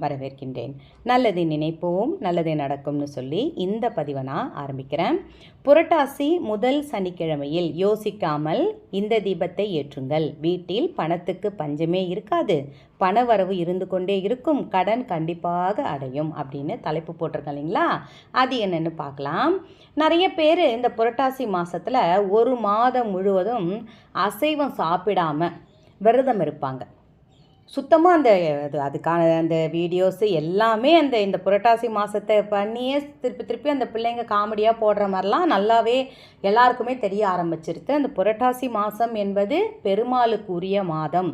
வரவேற்கின்றேன். நல்லதை நினைப்போம் நல்லதே நடக்கும்னு சொல்லி இந்த பதிவை நான் ஆரம்பிக்கிறேன். புரட்டாசி முதல் சனிக்கிழமையில் யோசிக்காமல் இந்த தீபத்தை ஏற்றுங்கள். வீட்டில் பணத்துக்கு பஞ்சமே இருக்காது. பணவரவு இருந்து கொண்டே இருக்கும். கடன் கண்டிப்பாக அடையும் அப்படின்னு தலைப்பு போட்டிருக்கேன் இல்லைங்களா? அது என்னென்னு பார்க்கலாம். நிறைய பேர் இந்த புரட்டாசி மாதத்தில் ஒரு மாதம் முழுவதும் அசைவம் சாப்பிடாம விரதம் இருப்பாங்க. சுத்தமாக அந்த அது அதுக்கான அந்த வீடியோஸு எல்லாமே அந்த இந்த புரட்டாசி மாதத்தை பண்ணியே திருப்பி திருப்பி அந்த பிள்ளைங்க காமெடியாக போடுற மாதிரிலாம் நல்லாவே எல்லாருக்குமே தெரிய ஆரம்பிச்சிருது. அந்த புரட்டாசி மாதம் என்பது பெருமாளுக்குரிய மாதம்.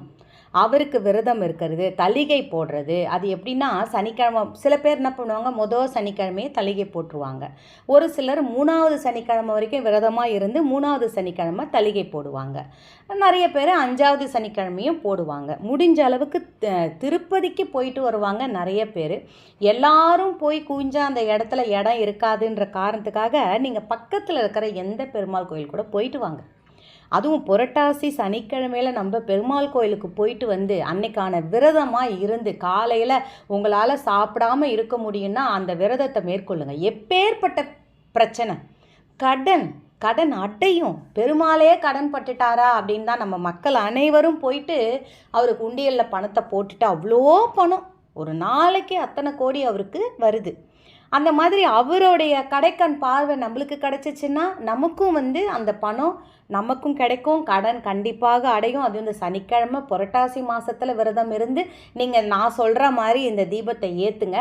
அவருக்கு விரதம் இருக்கிறது தலிகை போடுறது. அது எப்படின்னா சனிக்கிழமை சில பேர் என்ன பண்ணுவாங்க மொதல் சனிக்கிழமையே தலிகை போட்டுருவாங்க. ஒரு சிலர் மூணாவது சனிக்கிழமை வரைக்கும் விரதமாக இருந்து மூணாவது சனிக்கிழமை தலிகை போடுவாங்க. நிறைய பேர் அஞ்சாவது சனிக்கிழமையும் போடுவாங்க. முடிஞ்ச அளவுக்கு த- திருப்பதிக்கு போயிட்டு வருவாங்க நிறைய பேர். எல்லாரும் போய் குவிஞ்சா அந்த இடத்துல இடம் இருக்காதுன்ற காரணத்துக்காக நீங்கள் பக்கத்தில் இருக்கிற எந்த பெருமாள் கோயில் கூட போயிட்டு வாங்க. அதுவும் புரட்டாசி சனிக்கிழமையில நம்ம பெருமாள் கோயிலுக்கு போயிட்டு வந்து அன்னைக்கான விரதமாக இருந்து காலையில் உங்களால் சாப்பிடாம இருக்க முடியும்னா அந்த விரதத்தை மேற்கொள்ளுங்க. எப்பேற்பட்ட பிரச்சனை? கடன். கடன் அட்டையும். பெருமாளையே கடன் பட்டுட்டாரா அப்படின்னு தான் நம்ம மக்கள் அனைவரும் போயிட்டு அவருக்கு உண்டியலில் பணத்தை போட்டுட்டு அவ்வளோ பணம். ஒரு நாளைக்கு அத்தனை கோடி அவருக்கு வருது. அந்த மாதிரி அவருடைய கடைக்கண் பார்வை நம்மளுக்கு கிடைச்சிச்சுன்னா நமக்கும் வந்து அந்த பணம் நமக்கும் கிடைக்கும் கடன் கண்டிப்பாக அடையும். அது இந்த சனிக்கிழமை புரட்டாசி மாதத்தில் விரதம் இருந்து நீங்கள் நான் சொல்கிற மாதிரி இந்த தீபத்தை ஏற்றுங்க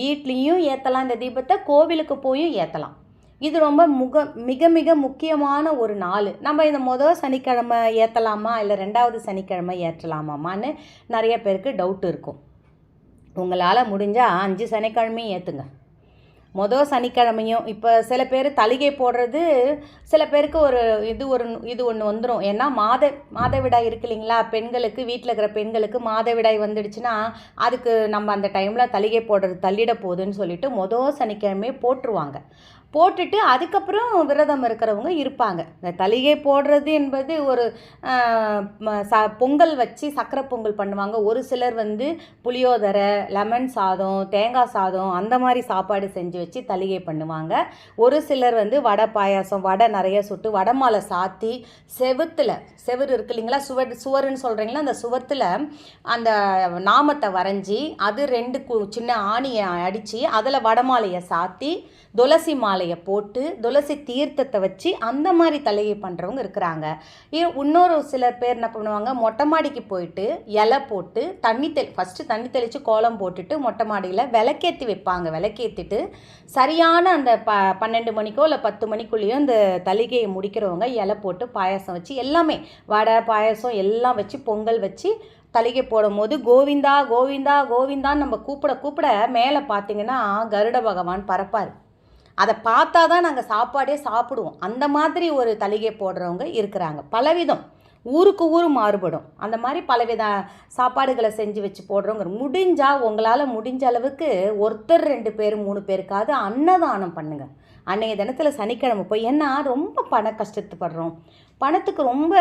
வீட்லேயும் ஏற்றலாம் இந்த தீபத்தை கோவிலுக்கு போயும் ஏற்றலாம் இது ரொம்ப முக மிக மிக முக்கியமான ஒரு நாள். நம்ம இந்த முதல் சனிக்கிழமை ஏற்றலாமா இல்லை ரெண்டாவது சனிக்கிழமை ஏற்றலாமாமான்னு நிறைய பேருக்கு டவுட் இருக்கும். உங்களால் முடிஞ்சால் அஞ்சு சனிக்கிழமையும் ஏற்றுங்க மொதல் சனிக்கிழமையும் இப்போ சில பேர் தளிகை போடுறது சில பேருக்கு ஒரு இது ஒரு இது ஒன்று வந்துடும் ஏன்னா மாத மாதவிடாய் இருக்கு இல்லைங்களா? பெண்களுக்கு வீட்டில் இருக்கிற பெண்களுக்கு மாதவிடாய் வந்துடுச்சுன்னா அதுக்கு நம்ம அந்த டைமில் தளிகை போடுறது தள்ளிட போகுதுன்னு சொல்லிட்டு மொதல் சனிக்கிழமையே போட்டுருவாங்க. போட்டுட்டு அதுக்கப்புறம் விரதம் இருக்கிறவங்க இருப்பாங்க. இந்த தலிகை போடுறது என்பது ஒரு ச பொங்கல் வச்சு சக்கரை பொங்கல் பண்ணுவாங்க. ஒரு சிலர் வந்து புளியோதரை லெமன் சாதம் தேங்காய் சாதம் அந்த மாதிரி சாப்பாடு செஞ்சு வச்சு தலிகை பண்ணுவாங்க. ஒரு சிலர் வந்து வடை பாயாசம் வடை நிறைய சுட்டு வடை மாலை சாத்தி செவுத்தில் செவுரு இருக்கு இல்லைங்களா? சுவர் சுவருன்னு சொல்கிறீங்களா அந்த சுவத்தில் அந்த நாமத்தை வரைஞ்சி அது ரெண்டு கு சின்ன ஆணியை அடித்து அதில் வடமாலையை சாத்தி துளசி மாலை மாலையை போட்டு துளசி தீர்த்தத்தை வச்சு அந்த மாதிரி தலையை பண்ணுறவங்க இருக்கிறாங்க. இன்னொரு சில பேர் என்ன பண்ணுவாங்க மொட்டை மாடிக்கு போயிட்டு இலை போட்டு தண்ணி தெளி ஃபஸ்ட்டு தண்ணி தெளித்து கோலம் போட்டுட்டு மொட்டை மாடியில் விளக்கேற்றி வைப்பாங்க. விளக்கேற்றிட்டு சரியான அந்த ப பன்னெண்டு மணிக்கோ இல்லை பத்து மணிக்குள்ளேயோ அந்த தலிகையை முடிக்கிறவங்க இலை போட்டு பாயாசம் வச்சு எல்லாமே வடை பாயாசம் எல்லாம் வச்சு பொங்கல் வச்சு தலிகை போடும்போது கோவிந்தா கோவிந்தா கோவிந்தான்னு நம்ம கூப்பிட கூப்பிட மேலே பார்த்தீங்கன்னா கருட பகவான் பறப்பார். அதை பார்த்தா தான் நாங்கள் சாப்பாடே சாப்பிடுவோம். அந்த மாதிரி ஒரு தலிகை போடுறவங்க இருக்கிறாங்க. பலவிதம். ஊருக்கு ஊர் மாறுபடும். அந்த மாதிரி பலவித சாப்பாடுகளை செஞ்சு வச்சு போடுறவங்க முடிஞ்சால் உங்களால் முடிஞ்ச அளவுக்கு ஒருத்தர் ரெண்டு பேர் மூணு பேருக்காவது அன்னதானம் பண்ணுங்கள் அன்றைய தினத்தில் சனிக்கிழமை போய் ஏன்னா ரொம்ப பண கஷ்டத்துப்படுறோம். பணத்துக்கு ரொம்ப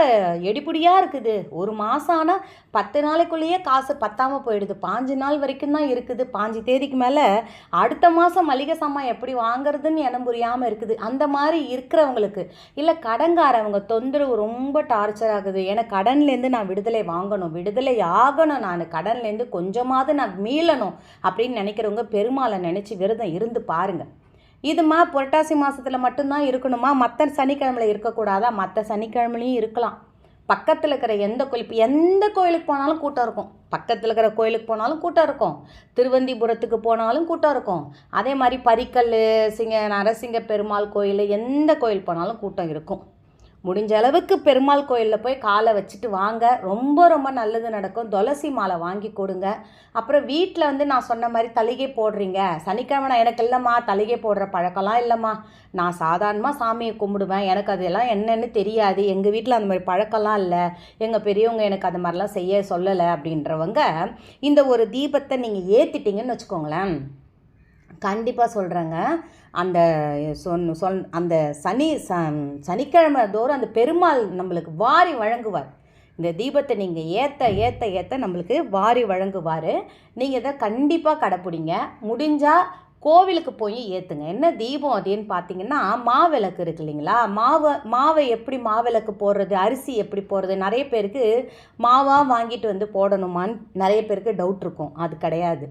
எடிபுடியாக இருக்குது. ஒரு மாதம் ஆனால் பத்து நாளைக்குள்ளேயே காசு பத்தாமல் போயிடுது. பாஞ்சு நாள் வரைக்கும் தான் இருக்குது. பாஞ்சு தேதிக்கு மேலே அடுத்த மாதம் மளிகை சாமான் எப்படி வாங்குறதுன்னு இனம் புரியாமல் இருக்குது. அந்த மாதிரி இருக்கிறவங்களுக்கு இல்லை கடன்காரவங்க தொந்தரவு ரொம்ப டார்ச்சர் ஆகுது. ஏன்னா கடன்லேருந்து நான் விடுதலை வாங்கணும். விடுதலை ஆகணும் நான். கடன்லேருந்து கொஞ்சமாவது நான் மீளணும் அப்படின்னு நினைக்கிறவங்க பெருமாளை நினச்சி விரதம் இருந்து பாருங்கள் இதுமா புரட்டாசி மாதத்தில் மட்டும்தான் இருக்கணுமா? மற்ற சனிக்கிழமையில் இருக்கக்கூடாதா? மற்ற சனிக்கிழமையிலையும் இருக்கலாம். பக்கத்தில் இருக்கிற எந்த கோயில் இப்போ எந்த கோயிலுக்கு போனாலும் கூட்டம் இருக்கும். பக்கத்தில் இருக்கிற கோயிலுக்கு போனாலும் கூட்டம் இருக்கும். திருவந்திபுரத்துக்கு போனாலும் கூட்டம் இருக்கும். அதே மாதிரி பரிக்கல் சிங்க நரசிங்க பெருமாள் கோயில் எந்த கோயில் போனாலும் கூட்டம் இருக்கும். முடிஞ்ச அளவுக்கு பெருமாள் கோயிலில் போய் காலை வச்சுட்டு வாங்க. ரொம்ப ரொம்ப நல்லது நடக்கும். துளசி மாலை வாங்கி கொடுங்க. அப்புறம் வீட்டில் வந்து நான் சொன்ன மாதிரி தலிகை போடுறீங்க. சனிக்கிழமை நான் எனக்கு இல்லைம்மா தலிகை போடுற பழக்கம்லாம் இல்லைம்மா. நான் சாதாரணமாக சாமியை கும்பிடுவேன். எனக்கு அதெல்லாம் என்னென்னு தெரியாது. எங்கள் வீட்டில் அந்த மாதிரி பழக்கம்லாம் இல்லை. எங்கள் பெரியவங்க எனக்கு அது மாதிரிலாம் செய்ய சொல்லலை அப்படின்றவங்க இந்த ஒரு தீபத்தை நீங்கள் ஏற்றிட்டீங்கன்னு வச்சுக்கோங்களேன். கண்டிப்பாக சொல்கிறேங்க அந்த சொன் சொல் அந்த சனி ச சனிக்கிழமை தோறும் அந்த பெருமாள் நம்மளுக்கு வாரி வழங்குவார். இந்த தீபத்தை நீங்கள் ஏற்ற ஏற்ற ஏற்ற நம்மளுக்கு வாரி வழங்குவார். நீங்கள் இதை கண்டிப்பாக கடைப்பிடிங்க. முடிஞ்சால் கோவிலுக்கு போய் ஏற்றுங்க என்ன தீபம் அப்படின்னு பார்த்தீங்கன்னா மாவிளக்கு இருக்கு இல்லைங்களா? மாவை மாவை எப்படி மாவிளக்கு போடுறது அரிசி எப்படி போடுறது நிறைய பேருக்கு மாவாக வாங்கிட்டு வந்து போடணுமான்னு நிறைய பேருக்கு டவுட் இருக்கும். அது கிடையாது.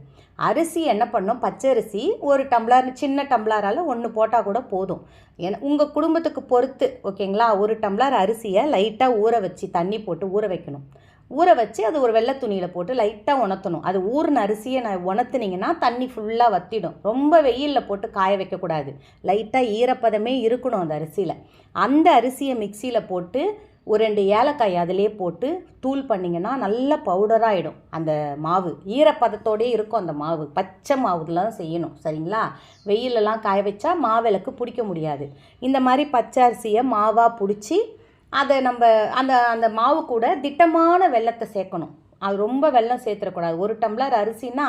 அரிசி என்ன பண்ணும்? பச்சரிசி ஒரு டம்ளர் சின்ன டம்ளரால் ஒன்று போட்டால் கூட போதும். ஏன்னா உங்கள் குடும்பத்துக்கு பொறுத்து ஓகேங்களா? ஒரு டம்ளர் அரிசியை லைட்டாக ஊற வச்சு தண்ணி போட்டு ஊற வைக்கணும். ஊற வச்சு அது ஒரு வெள்ளை துணியில் போட்டு லைட்டாக உணர்த்தணும். அது ஊறின அரிசியை நான் உணர்த்துனீங்கன்னா தண்ணி ஃபுல்லாக வத்திடும். ரொம்ப வெயிலில் போட்டு காய வைக்கக்கூடாது. லைட்டாக ஈரப்பதமே இருக்கணும் அந்த அரிசியில். அந்த அரிசியை மிக்சியில் போட்டு ஒரு ரெண்டு ஏலக்காய் அதிலே போட்டு தூள் பண்ணிங்கன்னா நல்ல பவுடராகிடும் அந்த மாவு. ஈரப்பதத்தோடே இருக்கும் அந்த மாவு. பச்சை மாவுல செய்யணும். சரிங்களா? வெயிலெல்லாம் காய வச்சா மாவிளக்கு பிடிக்க முடியாது. இந்த மாதிரி பச்சை அரிசியை மாவாக பிடிச்சி அதை நம்ம அந்த அந்த மாவு கூட திட்டமான வெல்லத்தை சேர்க்கணும். அது ரொம்ப வெள்ளம் சேர்த்துடக்கூடாது. ஒரு டம்ளர் அரிசினா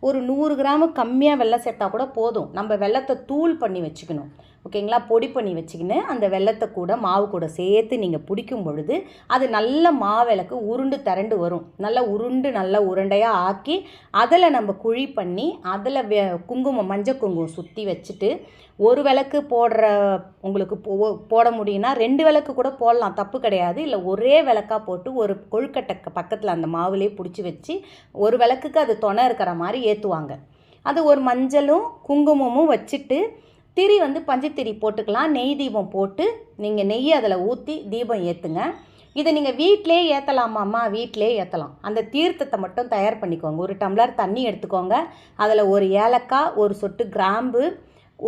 ஒரு நூறு கிராம் கம்மியாக வெள்ளம் சேர்த்தா கூட போதும். நம்ம வெள்ளத்தை தூள் பண்ணி வச்சுக்கணும். ஓகேங்களா? பொடி பண்ணி வச்சுக்கின்னு அந்த வெள்ளத்தை கூட மாவு கூட சேர்த்து நீங்கள் பிடிக்கும் பொழுது அது நல்ல மாவிளக்கு உருண்டு திரண்டு வரும். நல்லா உருண்டு நல்லா உருண்டையாக ஆக்கி அதில் நம்ம குழி பண்ணி அதில் வெ குங்குமம் மஞ்சள் குங்குமம் சுற்றி வச்சுட்டு ஒரு விளக்கு போடுற உங்களுக்கு போ போட முடியும்னா ரெண்டு விளக்கு கூட போடலாம். தப்பு கிடையாது. இல்லை ஒரே விளக்காக போட்டு ஒரு கொழுக்கட்டை பக்கத்தில் அந்த மாவுலேயே பிடிச்சி வச்சு ஒரு விளக்குக்கு அது துணை இருக்கிற மாதிரி ஏற்றுவாங்க அது ஒரு மஞ்சளும் குங்குமமும் வச்சுட்டு திரி வந்து பஞ்சத்திரி போட்டுக்கலாம். நெய் தீபம் போட்டு நீங்கள் நெய் அதில் ஊற்றி தீபம் ஏற்றுங்க இதை நீங்கள் வீட்டிலே ஏற்றலாமாம்மா வீட்டிலே ஏற்றலாம் அந்த தீர்த்தத்தை மட்டும் தயார் பண்ணிக்கோங்க. ஒரு டம்ளர் தண்ணி எடுத்துக்கோங்க. அதில் ஒரு ஏலக்காய் ஒரு சொட்டு கிராம்பு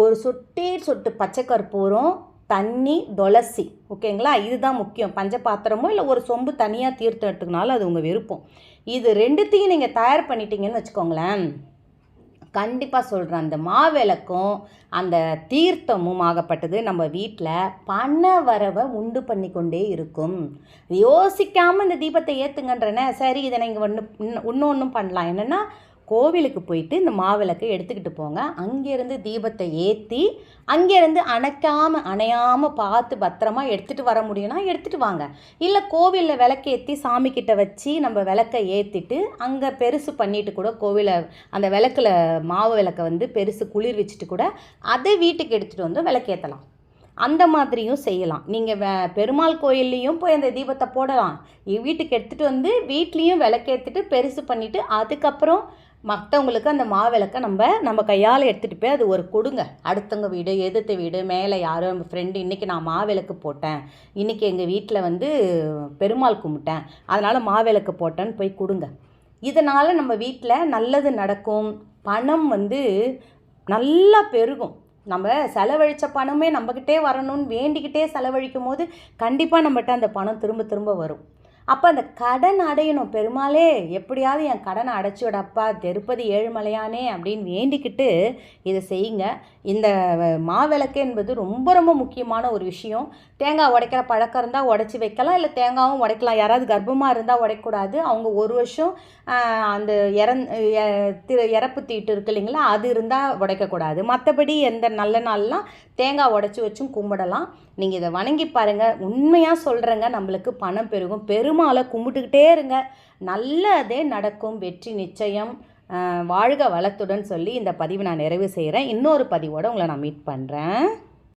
ஒரு சொட்டே சொட்டு பச்சை கற்பூரம் தண்ணி துளசி. ஓகேங்களா? இதுதான் முக்கியம். பஞ்ச பாத்திரமோ இல்லை ஒரு சொம்பு தனியாக தீர்த்தம் எடுத்துக்கினாலும் அது உங்கள் விருப்பம். இது ரெண்டுத்தையும் நீங்கள் தயார் பண்ணிட்டீங்கன்னு வச்சுக்கோங்களேன். கண்டிப்பாக சொல்கிறேன் அந்த மாவிளக்கும் அந்த தீர்த்தமும் ஆகப்பட்டது நம்ம வீட்டில் பண வரவை உண்டு பண்ணி கொண்டே இருக்கும். யோசிக்காமல் இந்த தீபத்தை ஏற்றுங்கன்றன சரி இதை நீங்கள் ஒன்று இன்னும் ஒன்றும் பண்ணலாம். என்னென்னா கோவிலுக்கு போயிட்டு இந்த மாவிளக்கை எடுத்துக்கிட்டு போங்க. அங்கேருந்து தீபத்தை ஏற்றி அங்கேருந்து அணைக்காமல் அணையாமல் பார்த்து பத்திரமா எடுத்துகிட்டு வர முடியும்னா எடுத்துகிட்டு வாங்க. இல்லை கோவிலில் விளக்கேற்றி சாமிக்கிட்ட வச்சு நம்ம விளக்கை ஏற்றிட்டு அங்கே பெருசு பண்ணிட்டு கூட கோவிலை அந்த விளக்கில் மாவு விளக்கை வந்து பெருசு குளிர் வச்சுட்டு கூட அதை வீட்டுக்கு எடுத்துகிட்டு வந்து விளக்கேற்றலாம் அந்த மாதிரியும் செய்யலாம். நீங்கள் வே பெருமாள் கோயில்லையும் போய் அந்த தீபத்தை போடலாம். வீட்டுக்கு எடுத்துகிட்டு வந்து வீட்லேயும் விளக்கேற்றிட்டு பெருசு பண்ணிவிட்டு அதுக்கப்புறம் மற்றவங்களுக்கு அந்த மாவிளக்கை நம்ம நம்ம கையால் எடுத்துகிட்டு போய் அது ஒரு கொடுங்க. அடுத்தவங்க வீடு எதிர்த்த வீடு மேலே யாரோ நம்ம ஃப்ரெண்டு இன்றைக்கி நான் மாவிளக்கு போட்டேன். இன்றைக்கி எங்கள் வீட்டில் வந்து பெருமாள் கும்பிட்டேன். அதனால் மாவிளக்கு போட்டேன்னு போய் கொடுங்க. இதனால் நம்ம வீட்டில் நல்லது நடக்கும். பணம் வந்து நல்லா பெருகும். நம்ம செலவழித்த பணமே நம்மக்கிட்டே வரணும்னு வேண்டிக்கிட்டே செலவழிக்கும் போது கண்டிப்பாக நம்மகிட்ட அந்த பணம் திரும்ப திரும்ப வரும். அப்போ அந்த கடன் அடையணும். பெருமாளே எப்படியாவது என் கடனை அடைச்சி விடப்பா திருப்பதி ஏழுமலையானே அப்படின்னு வேண்டிக்கிட்டு இதை செய்யுங்க. இந்த மாவிளக்கு என்பது ரொம்ப ரொம்ப முக்கியமான ஒரு விஷயம். தேங்காய் உடைக்கிற பழக்கம் இருந்தால் உடச்சி வைக்கலாம். இல்லை தேங்காயும் உடைக்கலாம். யாராவது கர்ப்பமாக இருந்தால் உடைக்கூடாது அவங்க ஒரு வருஷம் அந்த இறந் திரு இறப்பு தீட்டு இருக்கு இல்லைங்களா அது இருந்தால் உடைக்கக்கூடாது. மற்றபடி எந்த நல்ல நாள்லாம் தேங்காய் உடச்சி வச்சும் கும்பிடலாம். நீங்கள் இதை வணங்கி பாருங்கள் உண்மையாக சொல்கிறேங்க நம்மளுக்கு பணம் பெருகும். பெருமாளை கும்பிட்டுக்கிட்டே இருங்க. நல்லதே நடக்கும். வெற்றி நிச்சயம். வாழ்க வளத்துடன் சொல்லி இந்த பதிவு நான் நிறைவு செய்கிறேன் இன்னொரு பதிவோடு உங்களை நான் மீட் பண்ணுறேன்